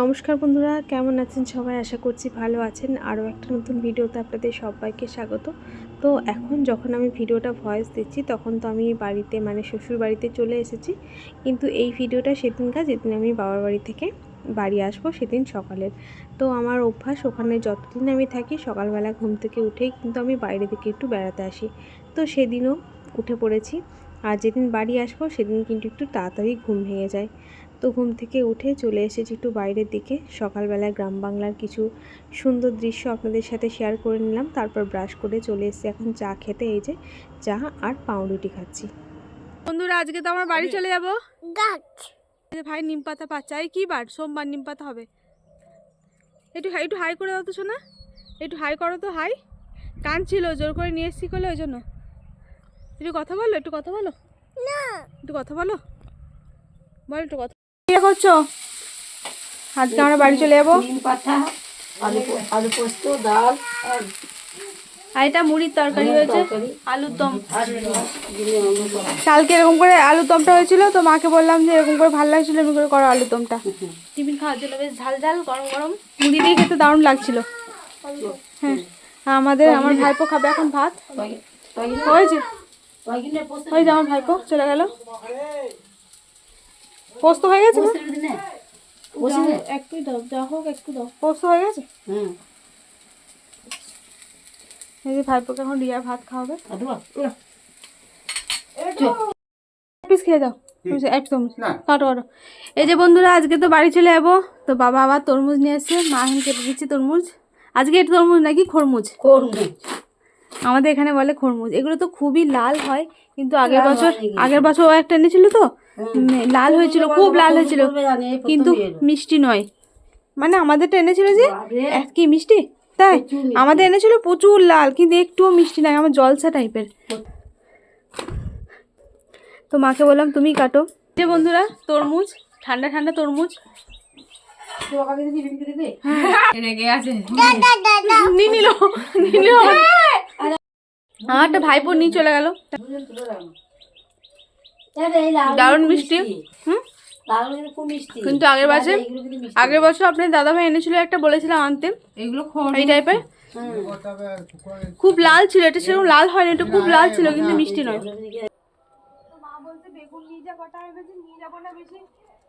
নমস্কার বন্ধুরা, কেমন আছেন সবাই? আশা করছি ভালো আছেন। আরও একটা নতুন ভিডিওতে আপনাদের সবাইকে স্বাগত। তো এখন যখন আমি ভিডিওটা ভয়েস দিচ্ছি, তখন তো আমি বাড়িতে মানে শ্বশুর বাড়িতে চলে এসেছি। কিন্তু এই ভিডিওটা সেদিনকার যেদিন আমি বাবার বাড়ি থেকে বাড়ি আসব, সেদিন সকালের। তো আমার অভ্যাস, ওখানে যতদিন আমি থাকি, সকালবেলা ঘুম থেকে উঠেই কিন্তু আমি বাইরে থেকে একটু বেড়াতে আসি। তো সেদিনও উঠে পড়েছি। আর যেদিন বাড়ি আসব, সেদিন কিন্তু একটু তাড়াতাড়ি ঘুম ভেঙে যায়। তো ঘুম থেকে উঠে চলে এসেছি একটু বাইরের দিকে। সকালবেলায় গ্রাম বাংলার কিছু সুন্দর দৃশ্য আপনাদের সাথে শেয়ার করে নিলাম তারপর ব্রাশ করে চলে এসেছি এখন চা খেতে। এই যে চা আর পাউরুটি খাচ্ছি। বন্ধুরা আজকে তো আমার বাড়ি চলে যাব। ভাই নিম পাতা পাচ্ছে। এই কী বার সোমবার নিম পাতা হবে। একটু হাই একটু হাই করে দাও তো শোনা একটু হাই করো তো হাই কান ছিল জোর করে নিয়ে এসছি করলে ওই জন্য। একটু কথা বলো একটু কথা বলো। না। একটু কথা বলো। বল একটু কথা করছ? আজকে আমরা বাড়ি চলে যাব। আলু আলু পোস্ত ডাল আর এটা মুড়ির তরকারি হয়েছে আলুর দম। কালকে এরকম করে আলুর দমটা হয়েছিল তো মাকে বললাম যে এরকম করে ভালো লাগছিল এরকম করে করো আলুর দমটা। টিফিন খাওয়ার জন্য বেশ ঝাল ঝাল গরম গরম। মুড়ি দিয়ে খেতে দারুণ লাগছিল। হ্যাঁ আমাদের আমার ভাইপো খাবে এখন ভাত। হয়েছে। ওই যে আমার ভাইপো চলে গেল। পোস্ত হয়ে গেছে। একটু দাও যা হোক একটু দাও। পোস্ত হয়ে গেছে? হুম। এই যে ভাইপোকে এখন রিয়া ভাত খাওয়াবে। পিস খেয়ে দাও। একদম কাটো কাটো। এই যে বন্ধুরা আজকে তো বাড়ি চলে যাব। তো বাবা আবার তরমুজ নিয়ে এসছে মা এখন কেটে দিচ্ছে তরমুজ। আজকে এটা তরমুজ নাকি খরমুজ? করুন। আমাদের এখানে বলে খরমুজ। এগুলো তো খুবই লাল হয়। কিন্তু আগের বছর আগের বছর ও একটা এনেছিল তো। লাল হয়েছিল খুব লাল হয়েছিল কিন্তু মিষ্টি নয়। মানে আমাদেরটা এনেছিল যে এক কি মিষ্টি? তাই আমাদের এনেছিল প্রচুর লাল কিন্তু একটুও মিষ্টি নয় আমার জলসা টাইপের। তো মাকে বললাম তুমি কাটো। যে বন্ধুরা তরমুজ ঠান্ডা ঠান্ডা তরমুজ? রেগে আছে। নিয়ে চলে গেল। দারুণ মিষ্টি। হুম? লাল কিন্তু খুব মিষ্টি। কিন্তু আগের বছর। আগের বছর আপনার দাদা ভাই এনেছিল একটা বলেছিলাম আনতে। এগুলো এই টাইপের খুব লাল ছিল এটা সেরকম লাল হয়নি এটা খুব লাল ছিল কিন্তু মিষ্টি নয়। মা বলছে বেগুন নিয়ে যা কটা এনেছে নিয়ে যাব না বেশি?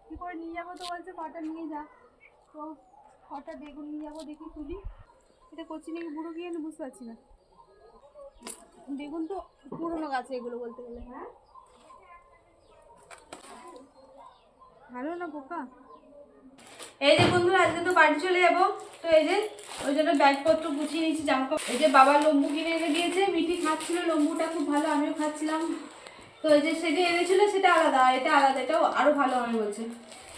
কি করে নিয়ে যাব? তো বলছে কটা নিয়ে যা। তো কটা বেগুন নিয়ে যাব দেখি তুলি। এটা কচি নাকি বুড়ো গিয়ে বুঝতে পারছি না। বেগুন তো পুরোনো গাছে এগুলো বলতে গেলে। হ্যাঁ? ভালো না পোকা এই যে বন্ধুরা আজকে তো বাড়ি চলে যাব। তো এই যে ওই জন্য ব্যাগপত্র গুছিয়ে নিয়েছি জামা কাপড় এই যে বাবা লম্বু কিনে এনে দিয়েছে মিঠি খাচ্ছিল লম্বুটা খুব ভালো আমিও খাচ্ছিলাম। তো এই যে সেটা এনেছিল সেটা আলাদা এটা আলাদা এটাও আরও ভালো আমি বলছে।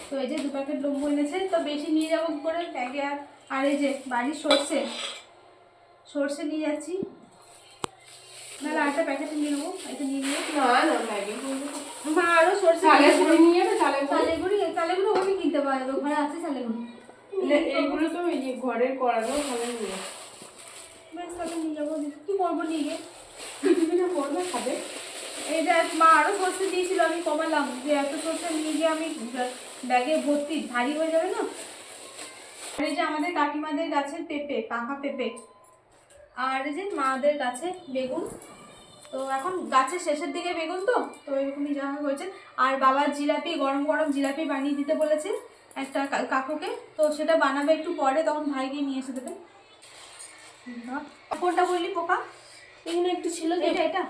তো এই যে দু প্যাকেট লম্বু এনেছে তো বেশি নিয়ে যাব করে? ব্যাগে আর আর এই যে বাড়ির সর্ষে। সর্ষে নিয়ে যাচ্ছি। নাহলে আরেকটা প্যাকেট নিয়ে নেব এটা নিয়ে নিয়ে। মা আরও সর্ষে নিয়ে যাবে। চালেগুড়ি চালেগুলো ওখানে পারে ওখানে আছে চালেগুড়ি এইগুলো তো এই যে ঘরের করানো ভালো নিয়ে বেশ তাহলে নিয়ে যাব। কি করব নিয়ে গিয়ে? টিফিনে করবে খাবে। এইটা মা আরও সর্ষে দিয়েছিল আমি কমালাম। যে এত সর্ষে নিয়ে গিয়ে আমি ব্যাগে ভর্তি ভারী হয়ে যাবে না? আর এই যে আমাদের কাকিমাদের গাছের পেঁপে পাকা পেঁপে। আর এই যে মাদের গাছে বেগুন। তো এখন গাছের শেষের দিকে বেগুন তো তো এরকমই যা হয় হয়েছে। আর বাবার জিলাপি গরম গরম জিলাপি বানিয়ে দিতে বলেছে। একটা কাকুকে তো সেটা বানাবে একটু পরে তখন ভাই গিয়ে নিয়ে এসে দেবে। কোনটা বললি পোকা? এখানে একটু ছিল এটা এটা?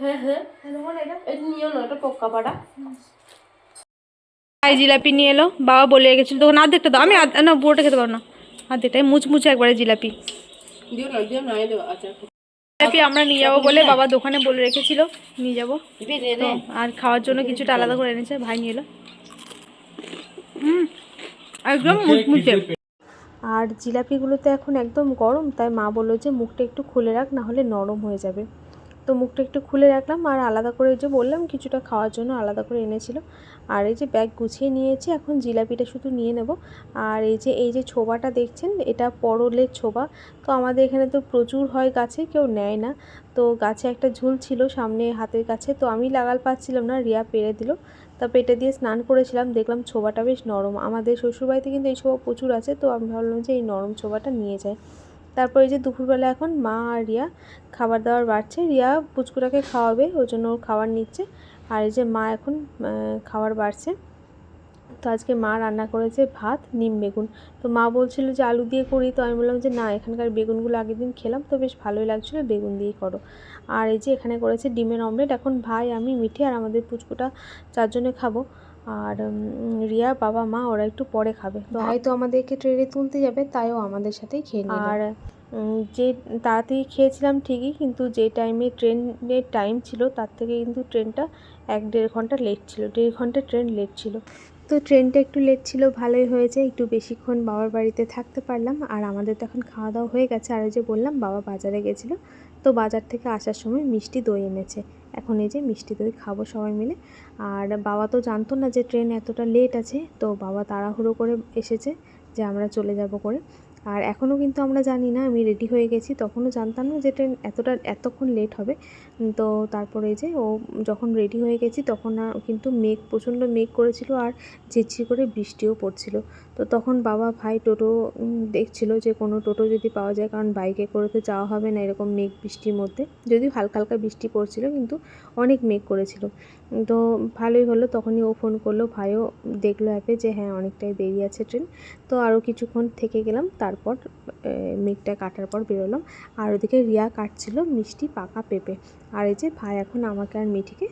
হ্যাঁ হ্যাঁ এটা এটা। নিও না এটা পক্কা পাড়া। ভাই জিলাপি নিয়ে এলো বাবা বলে রেখেছিল তখন আর্ধেকটা দাও আমি আধ- না পুরোটা খেতে পারব না। আর্ধেকটাই মুচমুচে একবারে জিলাপি। দিও না দিও না এলো আচ্ছা জিলাপি আমরা নিয়ে যাব বলে বাবা দোকানে বলে রেখেছিল নিয়ে যাব। দিবি নে নে আর খাওয়ার জন্য কিছুটা আলাদা করে এনেছে ভাই নিয়ে এলো। হুম। একদম মুচমুচে। আর জিলাপিগুলো তো এখন একদম গরম তাই মা বলল যে মুখটা একটু খুলে রাখ না হলে নরম হয়ে যাবে। তো মুখটা একটু খুলে রাখলাম আর আলাদা করে যে বললাম কিছুটা খাওয়ার জন্য আলাদা করে এনেছিল। আর এই যে ব্যাগ গুছিয়ে নিয়েছি এখন জিলাপিটা শুধু নিয়ে নেব। আর এই যে এই যে ছোবাটা দেখছেন এটা পরলের ছোবা। তো আমাদের এখানে তো প্রচুর হয় গাছে কেউ নেয় না। তো গাছে একটা ঝুল ছিল সামনে হাতের কাছে তো আমি লাগাল পাচ্ছিলাম না রিয়া পেরে দিল। তারপর এটা দিয়ে স্নান করেছিলাম, দেখলাম ছোবাটা বেশ নরম। আমাদের শ্বশুরবাড়িতে কিন্তু এই ছোবা প্রচুর আছে, তো আমি ভাবলাম যে এই নরম ছোবাটা নিয়ে যাই। তারপর এই যে দুপুরবেলা এখন মা আর রিয়া খাবার দাবার বাড়ছে, রিয়া পুচকুটাকে খাওয়াবে ওই জন্য ওর খাবার নিচ্ছে। আর এই যে মা এখন খাবার বাড়ছে। তো আজকে মা রান্না করেছে ভাত নিম বেগুন। তো মা বলছিল যে আলু দিয়ে করি তো আমি বললাম যে না এখানকার বেগুনগুলো আগের দিন খেলাম তো বেশ ভালোই লাগছিল বেগুন দিয়েই করো। আর এই যে এখানে করেছে ডিমের অমলেট এখন ভাই আমি মিঠে আর আমাদের পুচকুটা চারজনে খাব। আর রিয়া বাবা মা ওরা একটু পরে খাবে। তো ভাই তো আমাদেরকে ট্রেনে তুলতে যাবে তাইও আমাদের সাথেই খেয়ে আর যে তাড়াতাড়ি খেয়েছিলাম ঠিকই কিন্তু যে টাইমে ট্রেনের টাইম ছিল তার থেকে কিন্তু ট্রেনটা এক দেড় ঘণ্টা লেট ছিল দেড় ঘণ্টা ট্রেন লেট ছিল। তো ট্রেনটা একটু লেট ছিল, ভালোই হয়েছে। একটু বেশিক্ষণ বাবার বাড়িতে থাকতে পারলাম। আর আমাদের তো এখন খাওয়া দাওয়া হয়ে গেছে। আর ওই যে বললাম, বাবা বাজারে গেছিল। তো বাজার থেকে আসার সময় মিষ্টি দই এনেছে। এখন এই যে মিষ্টি দই খাব সবাই মিলে। আর বাবা তো জানতো না যে ট্রেন এতটা লেট আছে। তো বাবা তাড়াহুড়ো করে এসেছে যে আমরা চলে যাব করে। আর এখনও কিন্তু আমরা জানি না, আমি রেডি হয়ে গেছি। তখনও জানতাম না যে ট্রেন এতটা, এতক্ষণ লেট হবে। তো তারপরে যে ও যখন রেডি হয়ে গেছি, তখন কিন্তু মেঘ, প্রচণ্ড মেঘ করেছিল আর ঝিরঝির করে বৃষ্টিও পড়ছিল। তো তখন বাবা, ভাই, টোটো দেখছিল যে কোনো টোটো যদি পাওয়া যায়, কারণ বাইকে করে তো যাওয়া হবে না এরকম মেঘ বৃষ্টির মধ্যে। যদিও হালকা হালকা বৃষ্টি পড়ছিল, কিন্তু অনেক মেঘ করেছিল। তো ভালোই হলো, তখনই ও ফোন করল। ভাইও দেখল অ্যাপে যে হ্যাঁ অনেকটাই দেরি আছে ট্রেন তো আরও কিছুক্ষণ থেকে গেলাম তারপর মেঘটা কাটার পর বেরোলাম। আর ওদিকে রিয়া কাটছিল মিষ্টি পাকা পেঁপে। আর এই যে ভাই এখন আমাকে আর মিঠিকে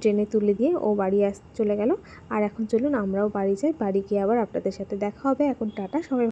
ট্রেনে তুলে দিয়ে ও বাড়ি আস, চলে গেল। আর এখন চলুন আমরাও বাড়ি যাই। বাড়ি গিয়ে আবার আপনাদের সাথে দেখা হবে। এখন টাটা, সবাই